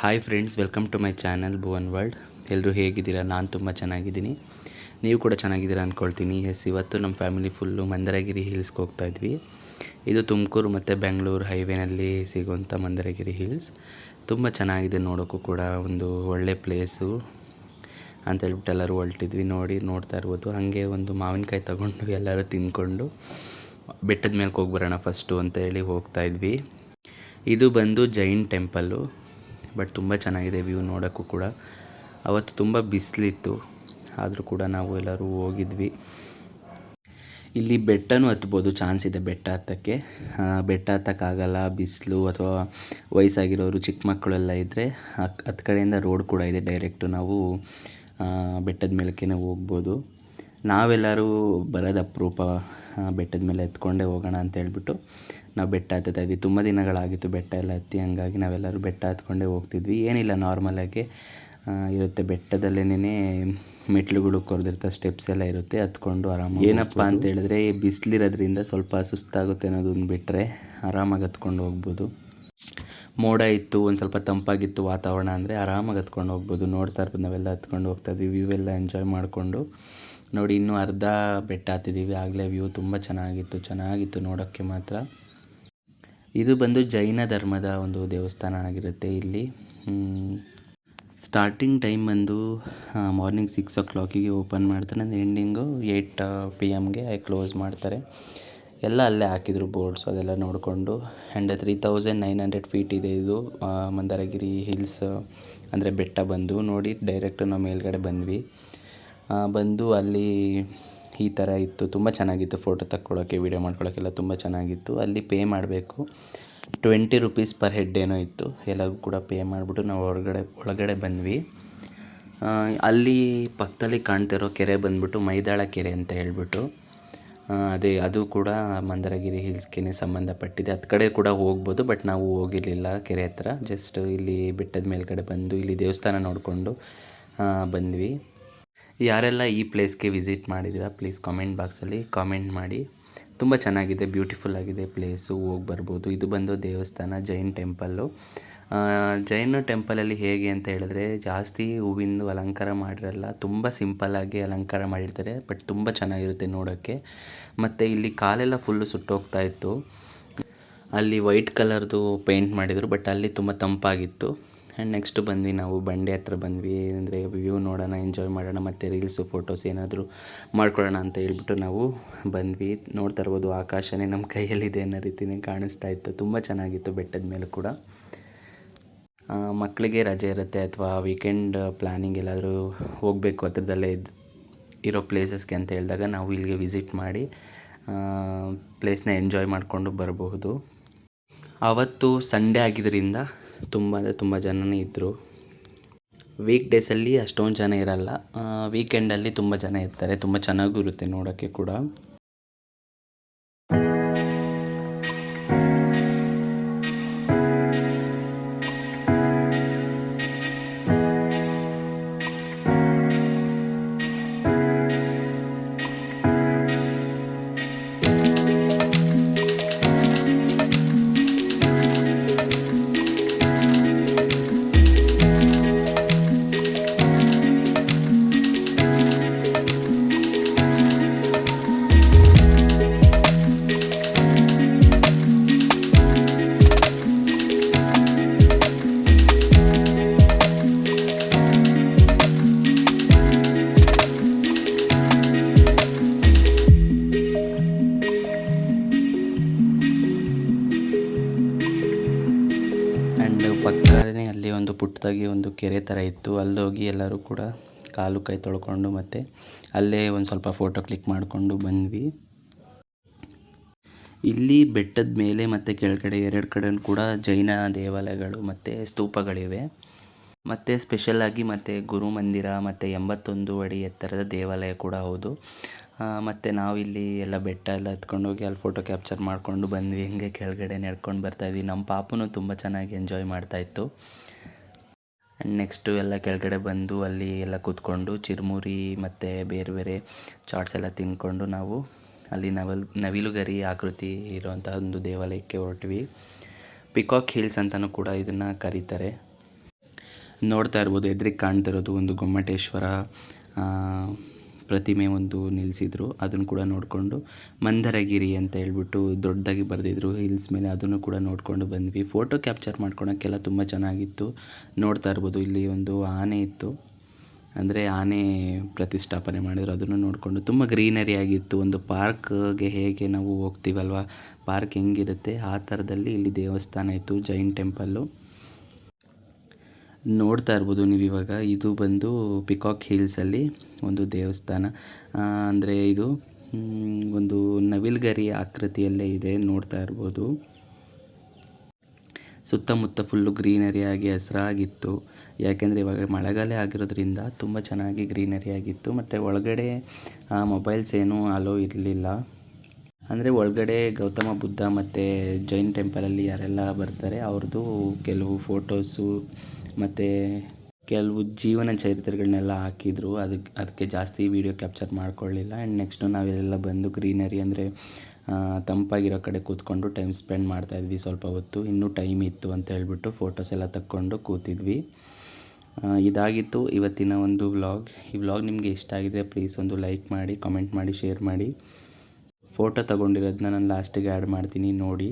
Hi friends welcome to my channel Bhuvan world ಎಲ್ಲರೂ ಹೇಗಿದ್ದೀರಾ? ನಾನು ತುಂಬ ಚೆನ್ನಾಗಿದ್ದೀನಿ. ನೀವು ಕೂಡ ಚೆನ್ನಾಗಿದ್ದೀರಾ ಅಂದ್ಕೊಳ್ತೀನಿ ಎಸ್ ಇವತ್ತು ನಮ್ಮ ಫ್ಯಾಮಿಲಿ ಫುಲ್ಲು ಮಂದರಗಿರಿ ಹಿಲ್ಸ್ಗೆ ಹೋಗ್ತಾ ಇದ್ವಿ. ಇದು ತುಮಕೂರು ಮತ್ತು ಬೆಂಗಳೂರು ಹೈವೇನಲ್ಲಿ ಸಿಗುವಂಥ ಮಂದರಗಿರಿ ಹಿಲ್ಸ್ ತುಂಬ ಚೆನ್ನಾಗಿದೆ ನೋಡೋಕ್ಕೂ ಕೂಡ. ಒಂದು ಒಳ್ಳೆ ಪ್ಲೇಸು ಅಂತ ಹೇಳ್ಬಿಟ್ಟು ಎಲ್ಲರೂ ಹೊರಟಿದ್ವಿ. ನೋಡಿ, ನೋಡ್ತಾ ಇರ್ಬೋದು. ಹಾಗೆ ಒಂದು ಮಾವಿನಕಾಯಿ ತಗೊಂಡು ಎಲ್ಲರೂ ತಿಂದ್ಕೊಂಡು ಬೆಟ್ಟದ ಮೇಲೆ ಹೋಗಿ ಬರೋಣ ಫಸ್ಟು ಅಂತ ಹೇಳಿ ಹೋಗ್ತಾ ಇದ್ವಿ. ಇದು ಬಂದು ಜೈನ್ ಟೆಂಪಲ್ಲು ಬಟ್ ತುಂಬ ಚೆನ್ನಾಗಿದೆ ವ್ಯೂ ನೋಡೋಕ್ಕೂ ಕೂಡ. ಅವತ್ತು ತುಂಬ ಬಿಸಿಲಿತ್ತು. ಆದರೂ ಕೂಡ ನಾವು ಎಲ್ಲರೂ ಹೋಗಿದ್ವಿ. ಇಲ್ಲಿ ಬೆಟ್ಟನೂ ಹತ್ಬೋದು, ಚಾನ್ಸ್ ಇದೆ ಬೆಟ್ಟ ಹತ್ತಕ್ಕೆ. ಬೆಟ್ಟ ಹತ್ತಕ್ಕಾಗಲ್ಲ, ಬಿಸಿಲು ಅಥವಾ ವಯಸ್ಸಾಗಿರೋರು, ಚಿಕ್ಕ ಮಕ್ಕಳೆಲ್ಲ ಇದ್ದರೆ ಹತ್ತು ಕಡೆಯಿಂದ ರೋಡ್ ಕೂಡ ಇದೆ, ಡೈರೆಕ್ಟು ನಾವು ಬೆಟ್ಟದ ಮೇಲಕ್ಕೆ ಹೋಗ್ಬೋದು. ನಾವೆಲ್ಲರೂ ಬರೋದು ಅಪರೂಪ ಬೆಟ್ಟದ ಮೇಲೆ ಎತ್ಕೊಂಡೇ ಹೋಗೋಣ ಅಂತ ಹೇಳ್ಬಿಟ್ಟು ನಾವು ಬೆಟ್ಟ ಹತ್ತುತ್ತಾ ಇದ್ವಿ. ತುಂಬ ದಿನಗಳಾಗಿತ್ತು ಬೆಟ್ಟ ಎಲ್ಲ ಹತ್ತಿ ಹಂಗಾಗಿ ನಾವೆಲ್ಲರೂ ಬೆಟ್ಟ ಹತ್ಕೊಂಡೇ ಹೋಗ್ತಿದ್ವಿ. ಏನಿಲ್ಲ ನಾರ್ಮಲಾಗಿ ಇರುತ್ತೆ. ಬೆಟ್ಟದಲ್ಲೇನೇ ಮೆಟ್ಲುಗಳು ಕೊರೆದಿರ್ತಾ ಸ್ಟೆಪ್ಸ್ ಎಲ್ಲ ಇರುತ್ತೆ. ಹತ್ಕೊಂಡು ಆರಾಮಾಗಿ ಏನಪ್ಪ ಅಂತ ಹೇಳಿದ್ರೆ ಬಿಸಿಲಿರೋದ್ರಿಂದ ಸ್ವಲ್ಪ ಸುಸ್ತಾಗುತ್ತೆ ಅನ್ನೋದನ್ನು ಬಿಟ್ಟರೆ ಆರಾಮಾಗಿ ಹತ್ಕೊಂಡು ಹೋಗ್ಬೋದು. ಮೋಡ ಇತ್ತು ಒಂದು ಸ್ವಲ್ಪ ತಂಪಾಗಿತ್ತು ವಾತಾವರಣ ಅಂದರೆ ಆರಾಮಾಗಿ ಹತ್ಕೊಂಡು ಹೋಗ್ಬೋದು. ನೋಡ್ತಾ ಇರ್ಬೋದು ನಾವೆಲ್ಲ ಹತ್ಕೊಂಡು ಹೋಗ್ತಾ ಇದ್ವಿ. ವ್ಯೂ ಎಲ್ಲ ಎಂಜಾಯ್ ಮಾಡಿಕೊಂಡು. ನೋಡಿ, ಇನ್ನೂ ಅರ್ಧ ಬೆಟ್ಟ ಹತ್ತಿದ್ದೀವಿ ಆಗಲೇ ವ್ಯೂ ತುಂಬ ಚೆನ್ನಾಗಿತ್ತು. ಚೆನ್ನಾಗಿತ್ತು ನೋಡೋಕ್ಕೆ ಮಾತ್ರ. ಇದು ಬಂದು ಜೈನ ಧರ್ಮದ ಒಂದು ದೇವಸ್ಥಾನ ಆಗಿರುತ್ತೆ ಇಲ್ಲಿ. ಸ್ಟಾರ್ಟಿಂಗ್ ಟೈಮ್ ಬಂದು ಮಾರ್ನಿಂಗ್ ಸಿಕ್ಸ್ ಓ ಕ್ಲಾಕಿಗೆ ಓಪನ್ ಮಾಡ್ತಾರೆ. ಅಂದರೆ ಎಂಡಿಂಗು ಏಯ್ಟ್ ಪಿ ಎಮ್ಗೆ ಕ್ಲೋಸ್ ಮಾಡ್ತಾರೆ. ಎಲ್ಲ ಅಲ್ಲೇ ಹಾಕಿದ್ರು ಬೋರ್ಡ್ಸ್ ಅದೆಲ್ಲ ನೋಡಿಕೊಂಡು. And three thousand nine hundred feet ಇದೆ ಇದು ಮಂದಾರಗಿರಿ ಹಿಲ್ಸ್ ಅಂದರೆ ಬೆಟ್ಟ ಬಂದು ನೋಡಿ ಡೈರೆಕ್ಟ್ ನಾವು ಮೇಲ್ಗಡೆ ಬಂದ್ವಿ. ಬಂದು ಅಲ್ಲಿ ಈ ಥರ ಇತ್ತು. ತುಂಬ ಚೆನ್ನಾಗಿತ್ತು ಫೋಟೋ ತಕ್ಕೊಳ್ಳೋಕ್ಕೆ ವೀಡಿಯೋ ಮಾಡ್ಕೊಳ್ಳೋಕ್ಕೆಲ್ಲ ತುಂಬ ಚೆನ್ನಾಗಿತ್ತು. ಅಲ್ಲಿ ಪೇ ಮಾಡಬೇಕು. ಟ್ವೆಂಟಿ ರುಪೀಸ್ ಪರ್ ಹೆಡ್ ಏನೋ ಇತ್ತು. ಎಲ್ಲರಿಗೂ ಕೂಡ ಪೇ ಮಾಡಿಬಿಟ್ಟು ನಾವು ಹೊರಗಡೆ, ಒಳಗಡೆ ಬಂದ್ವಿ. ಅಲ್ಲಿ ಪಕ್ಕದಲ್ಲಿ ಕಾಣ್ತಿರೋ ಕೆರೆ ಬಂದ್ಬಿಟ್ಟು ಮೈದಾಳ ಕೆರೆ ಅಂತ ಹೇಳ್ಬಿಟ್ಟು ಅದೇ ಅದು ಕೂಡ ಮಂದರಗಿರಿ ಹಿಲ್ಸ್ಗೆ ಸಂಬಂಧಪಟ್ಟಿದೆ. ಹತ್ತು ಕಡೆ ಕೂಡ ಹೋಗ್ಬೋದು, ಬಟ್ ನಾವು ಹೋಗಿರಲಿಲ್ಲ ಕೆರೆ ಹತ್ರ. ಜಸ್ಟ್ ಇಲ್ಲಿ ಬೆಟ್ಟದ ಮೇಲ್ಗಡೆ ಬಂದು, ಇಲ್ಲಿ ದೇವಸ್ಥಾನ ನೋಡಿಕೊಂಡು ಬಂದ್ವಿ. ಯಾರೆಲ್ಲ ಈ ಪ್ಲೇಸ್ಗೆ ವಿಸಿಟ್ ಮಾಡಿದ್ದೀರಾ, ಪ್ಲೀಸ್ ಕಾಮೆಂಟ್ ಬಾಕ್ಸಲ್ಲಿ ಕಾಮೆಂಟ್ ಮಾಡಿ. ತುಂಬ ಚೆನ್ನಾಗಿದೆ, ಬ್ಯೂಟಿಫುಲ್ ಆಗಿದೆ ಪ್ಲೇಸು, ಹೋಗಿ ಬರ್ಬೋದು. ಇದು ಬಂದು ದೇವಸ್ಥಾನ, ಜೈನ್ ಟೆಂಪಲ್ಲು. ಜೈನ ಟೆಂಪಲಲ್ಲಿ ಹೇಗೆ ಅಂತ ಹೇಳಿದ್ರೆ, ಜಾಸ್ತಿ ಹೂವಿಂದು ಅಲಂಕಾರ ಮಾಡಿರಲ್ಲ, ತುಂಬ ಸಿಂಪಲ್ಲಾಗಿ ಅಲಂಕಾರ ಮಾಡಿರ್ತಾರೆ, ಬಟ್ ತುಂಬ ಚೆನ್ನಾಗಿರುತ್ತೆ ನೋಡೋಕ್ಕೆ. ಮತ್ತು ಇಲ್ಲಿ ಕಾಲೆಲ್ಲ ಫುಲ್ಲು ಸುಟ್ಟೋಗ್ತಾ ಇತ್ತು. ಅಲ್ಲಿ ವೈಟ್ ಕಲರ್ದು ಪೇಂಟ್ ಮಾಡಿದರು, ಬಟ್ ಅಲ್ಲಿ ತುಂಬ ತಂಪಾಗಿತ್ತು. ಆ್ಯಂಡ್ ನೆಕ್ಸ್ಟ್ ಬಂದ್ವಿ ನಾವು, ಬಂಡೆ ಹತ್ರ ಬಂದ್ವಿ. ಅಂದರೆ ವ್ಯೂ ನೋಡೋಣ ಎಂಜಾಯ್ ಮಾಡೋಣ, ಮತ್ತು ರೀಲ್ಸು ಫೋಟೋಸ್ ಏನಾದರೂ ಮಾಡ್ಕೊಳ್ಳೋಣ ಅಂತ ಹೇಳ್ಬಿಟ್ಟು ನಾವು ಬಂದ್ವಿ. ನೋಡ್ತಾ ಇರ್ಬೋದು, ಆಕಾಶನೇ ನಮ್ಮ ಕೈಯಲ್ಲಿದೆ ಅನ್ನೋ ರೀತಿಯೇ ಕಾಣಿಸ್ತಾ ಇತ್ತು. ತುಂಬ ಚೆನ್ನಾಗಿತ್ತು ಬೆಟ್ಟದ ಮೇಲೆ ಕೂಡ. ಮಕ್ಕಳಿಗೆ ರಜೆ ಇರುತ್ತೆ ಅಥವಾ ವೀಕೆಂಡ್ ಪ್ಲ್ಯಾನಿಂಗ್ ಎಲ್ಲಾದರೂ ಹೋಗಬೇಕು ಹತ್ರದಲ್ಲೇ ಇರೋ ಪ್ಲೇಸಸ್ಗೆ ಅಂತ ಹೇಳಿದಾಗ ನಾವು ಇಲ್ಲಿಗೆ ವಿಸಿಟ್ ಮಾಡಿ ಪ್ಲೇಸ್ನ ಎಂಜಾಯ್ ಮಾಡಿಕೊಂಡು ಬರಬಹುದು. ಆವತ್ತು ಸಂಡೇ ಆಗಿದ್ದರಿಂದ ತುಂಬ ಅಂದರೆ ತುಂಬ ಜನನೇ ಇದ್ದರು. ವೀಕ್ ಡೇಸಲ್ಲಿ ಅಷ್ಟೊಂದು ಜನ ಇರಲ್ಲ. ವೀಕೆಂಡಲ್ಲಿ ತುಂಬ ಜನ ಇರ್ತಾರೆ. ತುಂಬ ಚೆನ್ನಾಗೂ ಇರುತ್ತೆ ನೋಡೋಕ್ಕೆ ಕೂಡ. ಆ್ಯಂಡ್ ಪಕ್ಕನೇ ಅಲ್ಲಿ ಒಂದು ಪುಟ್ಟದಾಗಿ ಒಂದು ಕೆರೆ ಥರ ಇತ್ತು. ಅಲ್ಲೋಗಿ ಎಲ್ಲರೂ ಕೂಡ ಕಾಲು ಕೈ ತೊಳ್ಕೊಂಡು ಮತ್ತು ಅಲ್ಲೇ ಒಂದು ಸ್ವಲ್ಪ ಫೋಟೋ ಕ್ಲಿಕ್ ಮಾಡಿಕೊಂಡು ಬಂದ್ವಿ. ಇಲ್ಲಿ ಬೆಟ್ಟದ ಮೇಲೆ ಮತ್ತು ಕೆಳಗಡೆ ಎರಡು ಕಡೆ ಕೂಡ ಜೈನ ದೇವಾಲಯಗಳು ಮತ್ತು ಸ್ತೂಪಗಳಿವೆ. ಮತ್ತು ಸ್ಪೆಷಲಾಗಿ ಮತ್ತು ಗುರು ಮಂದಿರ ಮತ್ತು ಎಂಬತ್ತೊಂದು ಅಡಿ ಎತ್ತರದ ದೇವಾಲಯ ಕೂಡ ಹೌದು. ಮತ್ತು ನಾವಿಲ್ಲಿ ಎಲ್ಲ ಬೆಟ್ಟ ಎಲ್ಲ ಹತ್ಕೊಂಡು ಹೋಗಿ ಅಲ್ಲಿ ಫೋಟೋ ಕ್ಯಾಪ್ಚರ್ ಮಾಡಿಕೊಂಡು ಬಂದ್ವಿ. ಹಿಂಗೆ ಕೆಳಗಡೆ ನಡ್ಕೊಂಡು ಬರ್ತಾಯಿದ್ವಿ ನಮ್ಮ ಪಾಪುನೂ ತುಂಬ ಚೆನ್ನಾಗಿ ಎಂಜಾಯ್ ಮಾಡ್ತಾಯಿತ್ತು ಆ್ಯಂಡ್ ನೆಕ್ಸ್ಟು ಎಲ್ಲ ಕೆಳಗಡೆ ಬಂದು ಅಲ್ಲಿ ಎಲ್ಲ ಕೂತ್ಕೊಂಡು ಚಿರುಮುರಿ ಮತ್ತು ಬೇರೆ ಬೇರೆ ಚಾಟ್ಸ್ ಎಲ್ಲ ತಿಂದ್ಕೊಂಡು ನಾವು ಅಲ್ಲಿ ನವಲ್, ನವಿಲುಗರಿ ಆಕೃತಿ ಇರುವಂಥ ಒಂದು ದೇವಾಲಯಕ್ಕೆ ಹೊರಟ್ವಿ. ಪಿಕಾಕ್ ಹಿಲ್ಸ್ ಅಂತಲೂ ಕೂಡ ಇದನ್ನು ಕರೀತಾರೆ. ನೋಡ್ತಾ ಇರ್ಬೋದು ಎದುರಿಗೆ ಕಾಣ್ತಿರೋದು ಒಂದು ಗೊಮ್ಮಟೇಶ್ವರ ಪ್ರತಿಮೆ ಒಂದು ನಿಲ್ಲಿಸಿದ್ರು ಅದನ್ನು ಕೂಡ ನೋಡಿಕೊಂಡು ಮಂದರಗಿರಿ ಅಂತ ಹೇಳ್ಬಿಟ್ಟು ದೊಡ್ಡದಾಗಿ ಬರೆದಿದ್ರು, ಹಿಲ್ಸ್ ಮೇಲೆ ಅದನ್ನು ಕೂಡ ನೋಡಿಕೊಂಡು ಬಂದ್ವಿ. ಫೋಟೋ ಕ್ಯಾಪ್ಚರ್ ಮಾಡ್ಕೊಳೋಕ್ಕೆಲ್ಲ ತುಂಬ ಚೆನ್ನಾಗಿತ್ತು. ನೋಡ್ತಾ ಇರ್ಬೋದು, ಇಲ್ಲಿ ಒಂದು ಆನೆ ಇತ್ತು. ಅಂದರೆ ಆನೆ ಪ್ರತಿಷ್ಠಾಪನೆ ಮಾಡಿದ್ರು, ಅದನ್ನು ನೋಡಿಕೊಂಡು. ತುಂಬ ಗ್ರೀನರಿ ಆಗಿತ್ತು, ಒಂದು ಪಾರ್ಕ್ಗೆ ಹೇಗೆ ನಾವು ಹೋಗ್ತೀವಲ್ವ? ಪಾರ್ಕ್ ಹೆಂಗಿರುತ್ತೆ? ಆ ಥರದಲ್ಲಿ ಇಲ್ಲಿ ದೇವಸ್ಥಾನ ಇತ್ತು, ಜೈನ್ ಟೆಂಪಲ್ಲು ನೋಡ್ತಾ ಇರ್ಬೋದು ನೀವು ಇವಾಗ. ಇದು ಬಂದು ಪಿಕಾಕ್ ಹಿಲ್ಸಲ್ಲಿ ಒಂದು ದೇವಸ್ಥಾನ. ಅಂದರೆ ಇದು ಒಂದು ನವಿಲ್ಗರಿ ಆಕೃತಿಯಲ್ಲೇ ಇದೆ, ನೋಡ್ತಾ ಇರ್ಬೋದು. ಸುತ್ತಮುತ್ತ ಫುಲ್ಲು ಗ್ರೀನರಿ ಆಗಿ ಹಸಿರಾಗಿತ್ತು. ಯಾಕೆಂದರೆ ಇವಾಗ ಮಳೆಗಾಲ ಆಗಿರೋದ್ರಿಂದ ತುಂಬ ಚೆನ್ನಾಗಿ ಗ್ರೀನರಿ ಆಗಿತ್ತು. ಮತ್ತು ಒಳಗಡೆ ಮೊಬೈಲ್ಸ್ ಏನೂ ಅಲೋ ಇರಲಿಲ್ಲ. ಅಂದರೆ ಒಳಗಡೆ ಗೌತಮ ಬುದ್ಧ ಮತ್ತು ಜೈನ್ ಟೆಂಪಲಲ್ಲಿ ಯಾರೆಲ್ಲ ಬರ್ತಾರೆ ಅವ್ರದ್ದು ಕೆಲವು ಫೋಟೋಸು ಮತ್ತು ಕೆಲವು ಜೀವನ ಚರಿತ್ರೆಗಳನ್ನೆಲ್ಲ ಹಾಕಿದ್ರು. ಅದಕ್ಕೆ ಅದಕ್ಕೆ ಜಾಸ್ತಿ ವೀಡಿಯೋ ಕ್ಯಾಪ್ಚರ್ ಮಾಡ್ಕೊಳ್ಳಿಲ್ಲ. ಆ್ಯಂಡ್ ನೆಕ್ಸ್ಟು ನಾವೆಲ್ಲ ಬಂದು ಗ್ರೀನರಿ ಅಂದರೆ ತಂಪಾಗಿರೋ ಕಡೆ ಕೂತ್ಕೊಂಡು ಟೈಮ್ ಸ್ಪೆಂಡ್ ಮಾಡ್ತಾಯಿದ್ವಿ ಸ್ವಲ್ಪ ಹೊತ್ತು. ಇನ್ನೂ ಟೈಮ್ ಇತ್ತು ಅಂತ ಹೇಳ್ಬಿಟ್ಟು ಫೋಟೋಸ್ ಎಲ್ಲ ತಕ್ಕೊಂಡು ಕೂತಿದ್ವಿ. ಇದಾಗಿತ್ತು ಇವತ್ತಿನ ಒಂದು ವ್ಲಾಗ್ ಈ ವ್ಲಾಗ್ ನಿಮಗೆ ಇಷ್ಟ ಆಗಿದೆ ಪ್ಲೀಸ್ ಒಂದು ಲೈಕ್ ಮಾಡಿ ಕಮೆಂಟ್ ಮಾಡಿ ಶೇರ್ ಮಾಡಿ. ಫೋಟೋ ತಗೊಂಡಿರೋದನ್ನ ನಾನು ಲಾಸ್ಟಿಗೆ ಆ್ಯಡ್ ಮಾಡ್ತೀನಿ ನೋಡಿ.